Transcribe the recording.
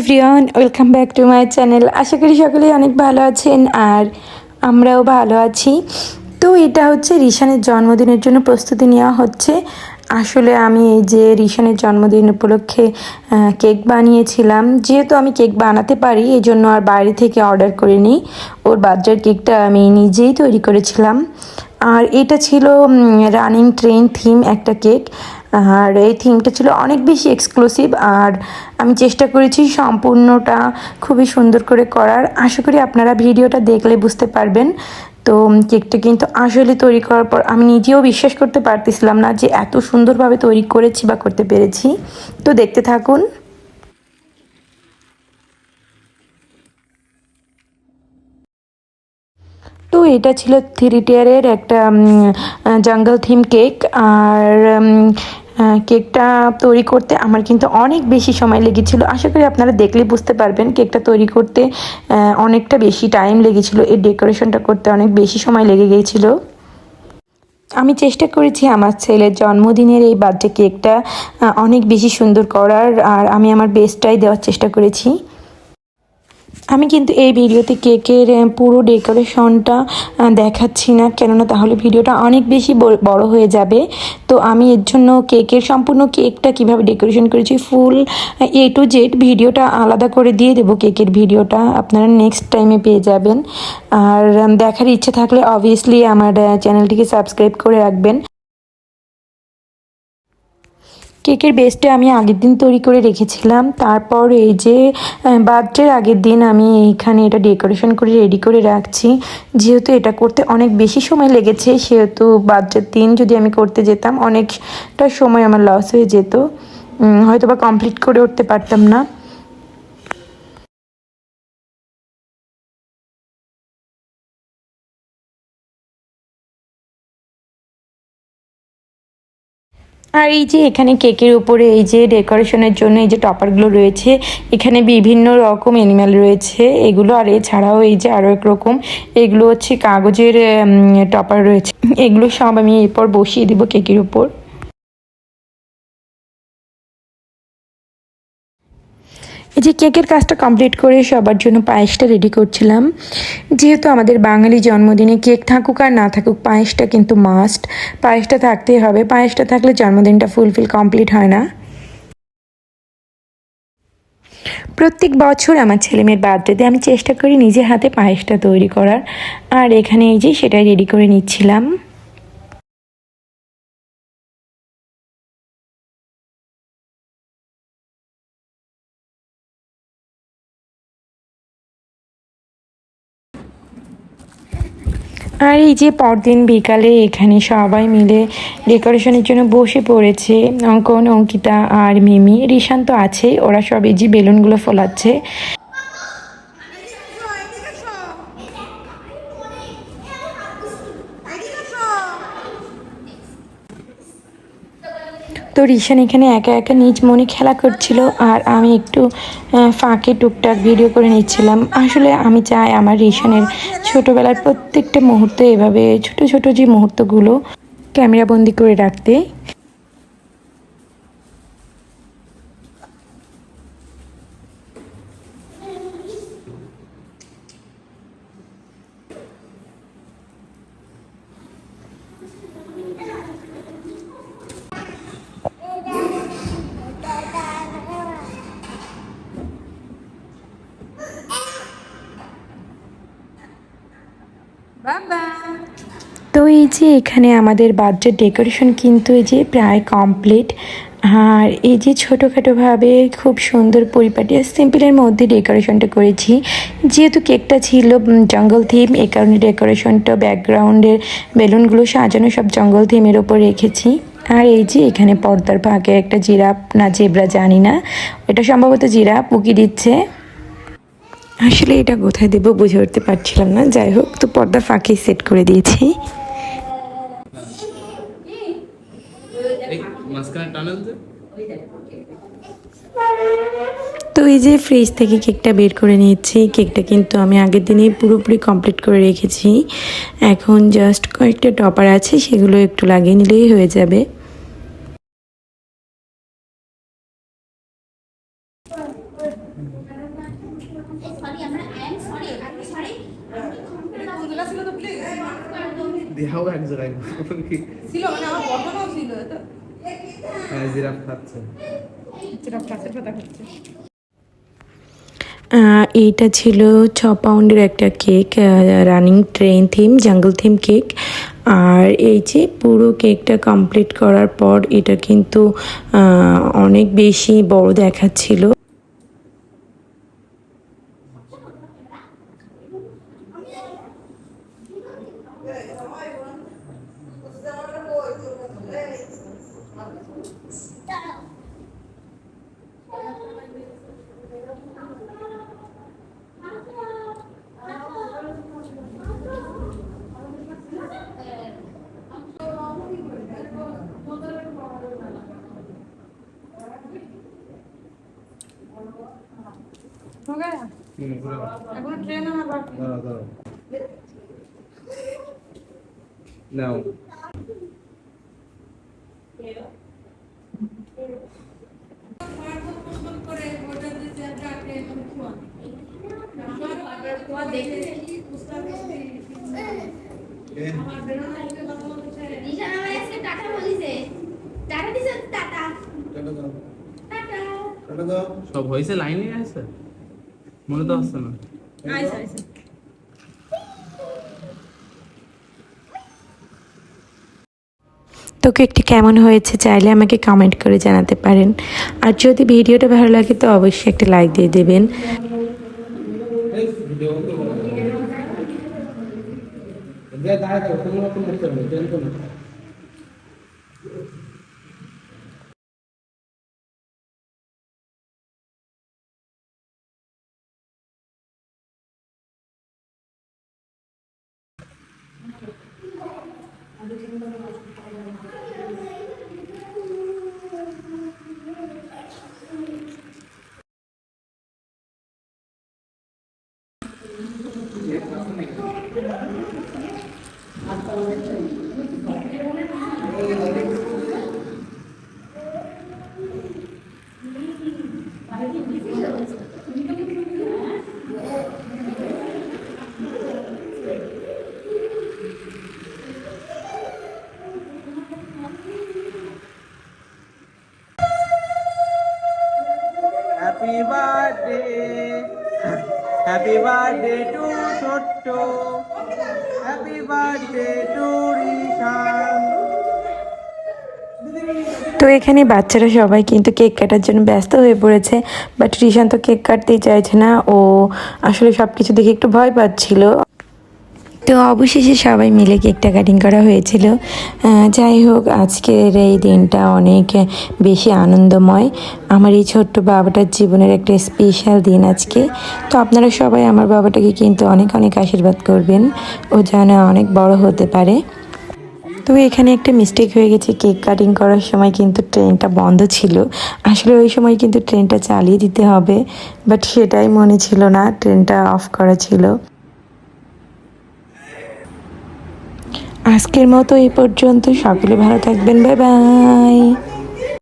Everyone welcome back to my channel আশা করি সকলেই অনেক ভালো আছেন আর আমরাও ভালো আছি। তো এটা হচ্ছে রিশানের জন্মদিনের জন্য প্রস্তুতি নেওয়া হচ্ছে। আসলে আমি এই যে রিশানের জন্মদিন উপলক্ষে কেক বানিয়েছিলাম। যেহেতু আমি কেক বানাতে পারি, এই জন্য আর বাইরে থেকে অর্ডার করে নিই ওর বার্থডের কেকটা আমি নিজেই তৈরি করেছিলাম। আর এটা ছিল রানিং ট্রেন থিম একটা কেক। আর এই থিমটা ছিল অনেক বেশি এক্সক্লুসিভ আর আমি চেষ্টা করেছি সম্পূর্ণটা খুবই সুন্দর করে করার। আশা করি আপনারা ভিডিওটা দেখলে বুঝতে পারবেন। তো কেকটা কিন্তু আসলে তৈরি করার পর আমি নিজেও বিশ্বাস করতে পারতেছিলাম না যে এত সুন্দরভাবে তৈরি করেছি বা করতে পেরেছি। তো দেখতে থাকুন। তো এটা ছিল থ্রি টিয়ারের একটা জঙ্গল থিম কেক আর কেকটা তৈরি করতে আমার কিন্তু অনেক বেশি সময় লেগেছিল। আশা করি আপনারা দেখলে বুঝতে পারবেন কেকটা তৈরি করতে অনেকটা বেশি টাইম লেগেছিল। এই ডেকোরেশনটা করতে অনেক বেশি সময় লেগে গিয়েছিল আমি চেষ্টা করেছি আমার ছেলের জন্মদিনের এই বার্থডে কেকটা অনেক বেশি সুন্দর করার আর আমি আমার বেস্টটাই দেওয়ার চেষ্টা করেছি। আমি কিন্তু এই ভিডিওতে কেকের পুরো ডেকোরেশনটা দেখাচ্ছি না। কেননা তাহলে ভিডিওটা অনেক বেশি বড় হয়ে যাবে। তো আমি এর জন্য কেকের সম্পূর্ণ কেকটা কীভাবে ডেকোরেশন করেছি, ফুল, এ টু জেড ভিডিওটা আলাদা করে দিয়ে দেবো কেকের ভিডিওটা। আপনারা নেক্সট টাইমে পেয়ে যাবেন। আর দেখার ইচ্ছে থাকলে অবভিয়াসলি আমার চ্যানেলটিকে সাবস্ক্রাইব করে রাখবেন। কেকের বেসটা আমি আগের দিন তৈরি করে রেখেছিলাম। তারপর এই যে বার্থডের আগের দিন আমি এইখানে এটা ডেকোরেশন করে রেডি করে রাখছি। যেহেতু এটা করতে অনেক বেশি সময় লেগেছে, সেহেতু বার্থডের দিন যদি আমি করতে যেতাম, অনেকটা সময় আমার লস হয়ে যেত। হয়তো বা কমপ্লিট করে উঠতে পারতাম না। আর এই যে এখানে কেকের উপরে এই যে ডেকোরেশনের জন্য এই যে টপারগুলো রয়েছে, এখানে বিভিন্ন রকম অ্যানিম্যাল রয়েছে। এগুলো আর এছাড়াও এই যে আরও এক রকম এগুলো হচ্ছে কাগজের টপার রয়েছে। এগুলো সব আমি এরপর বসিয়ে দিব কেকের উপর। এই যে কেকের কাজটা কমপ্লিট করে সবার জন্য পায়েসটা রেডি করছিলাম। যেহেতু আমাদের বাঙালি জন্মদিনে কেক থাকুক আর না থাকুক, পায়েসটা কিন্তু মাস্ট পায়েসটা থাকতেই হবে। পায়েসটা থাকলে জন্মদিনটা ফুলফিল কমপ্লিট হয় না। প্রত্যেক বছর আমার ছেলে মেয়ের বার্থডেতে আমি চেষ্টা করি নিজের হাতে পায়েসটা তৈরি করার। আর এখানে এই যে সেটাই রেডি করে নিচ্ছিলাম। আর এই যে পরদিন বিকালে এখানে সবাই মিলে ডেকোরেশনের জন্য বসে পড়েছে। অঙ্কন, অঙ্কিতা আর মিমি। রিশান্ত আছে ওরা সব এই যে বেলুনগুলো ফোলাচ্ছে। তো রিশান এখানে একা একা নিজ মনে খেলা করছিল আর আমি একটু ফাঁকে টুকটাক ভিডিও করে নিচ্ছিলাম। আসলে আমি চাই আমার রিশানের ছোটোবেলার প্রত্যেকটা মুহূর্ত এভাবে ছোট ছোট যে মুহূর্তগুলো ক্যামেরা বন্দি করে রাখতে। তো যে এখানে আমাদের বার্থডে ডেকোরেশন কিন্তু এই যে প্রায় কমপ্লিট। আর এই যে ছোটোখাটোভাবে খুব সুন্দর পরিপাটি আর সিম্পলের মধ্যে ডেকোরেশনটা করেছি। যেহেতু কেকটা ছিল জঙ্গল থিম এই কারণে ডেকোরেশনটা ব্যাকগ্রাউন্ডের বেলুনগুলো সাজানো সব জঙ্গল থিমের ওপর রেখেছি। আর এই যে এখানে পর্দার ফাঁকে একটা জিরাফ, না জেবরা জানি না, এটা সম্ভবত জিরাফ উকি দিচ্ছে। আসলে এটা কোথায় দেবো বুঝে উঠতে পারছিলাম না। যাই হোক, তো পর্দা ফাঁকে সেট করে দিয়েছি। মাঝখানে টানেল তো এই যে ফ্রিজ থেকে কেকটা বের করে নিয়েছি কেকটা কিন্তু আমি আগের দিনেই পুরোপুরি কমপ্লিট করে রেখেছি। এখন জাস্ট কয়েকটা টপার আছে সেগুলো একটু লাগিয়ে নিলেই হয়ে যাবে। দেহাও এক জায়গায়। ছিল মানে আমার ছিল। হ্যাঁ জিরাফ খাচ্ছে। যেটা খাচ্ছে এইটা ছিল ছ পাউন্ডের একটা cake running train theme jungle theme cake. আর এই যে পুরো কেকটা কমপ্লিট করার পর এটা কিন্তু অনেক বেশি বড় দেখাচ্ছিল। हो गया अगर ट्रेन में बाकी ना ना Não. সব হয়েছে লাইনে আছে? মনে তো আসছে না। আইসা আইসা। তো কেকটি কেমন হয়েছে চাইলে আমাকে কমেন্ট করে জানাতে পারেন। আর যদি ভিডিওটা ভালো লাগে তো অবশ্যই একটা লাইক দিয়ে দেবেন। Happy birthday happy birthday to ছোট্ট হ্যাপি বার্থডে টু রিশান তো এখানে বাচ্চারা সবাই কিন্তু কেক কাটার জন্য ব্যস্ত হয়ে পড়েছে বাট রিশান তো কেক কাটতেই চাইছে না। ও আসলে সব কিছু দেখে একটু ভয় পাচ্ছিল। তো অবশেষে সবাই মিলে কেকটা কাটিং করা হয়েছিল। যাই হোক, আজকের এই দিনটা অনেক বেশি আনন্দময়। আমার এই ছোট্ট বাবাটার জীবনের একটা স্পেশাল দিন আজকে। তো আপনারা সবাই আমার বাবাটাকে কিন্তু অনেক অনেক আশীর্বাদ করবেন। ও যেন অনেক বড় হতে পারে। তো এখানে একটা মিস্টেক হয়ে গেছে কেক কাটিং করার সময় কিন্তু ট্রেনটা বন্ধ ছিল। আসলে ওই সময় কিন্তু ট্রেনটা চালিয়ে দিতে হবে বাট সেটাই মনে ছিল না ট্রেনটা অফ করা ছিল। আজকের মতো এই পর্যন্ত, সকলে ভালো থাকবেন বাই বাই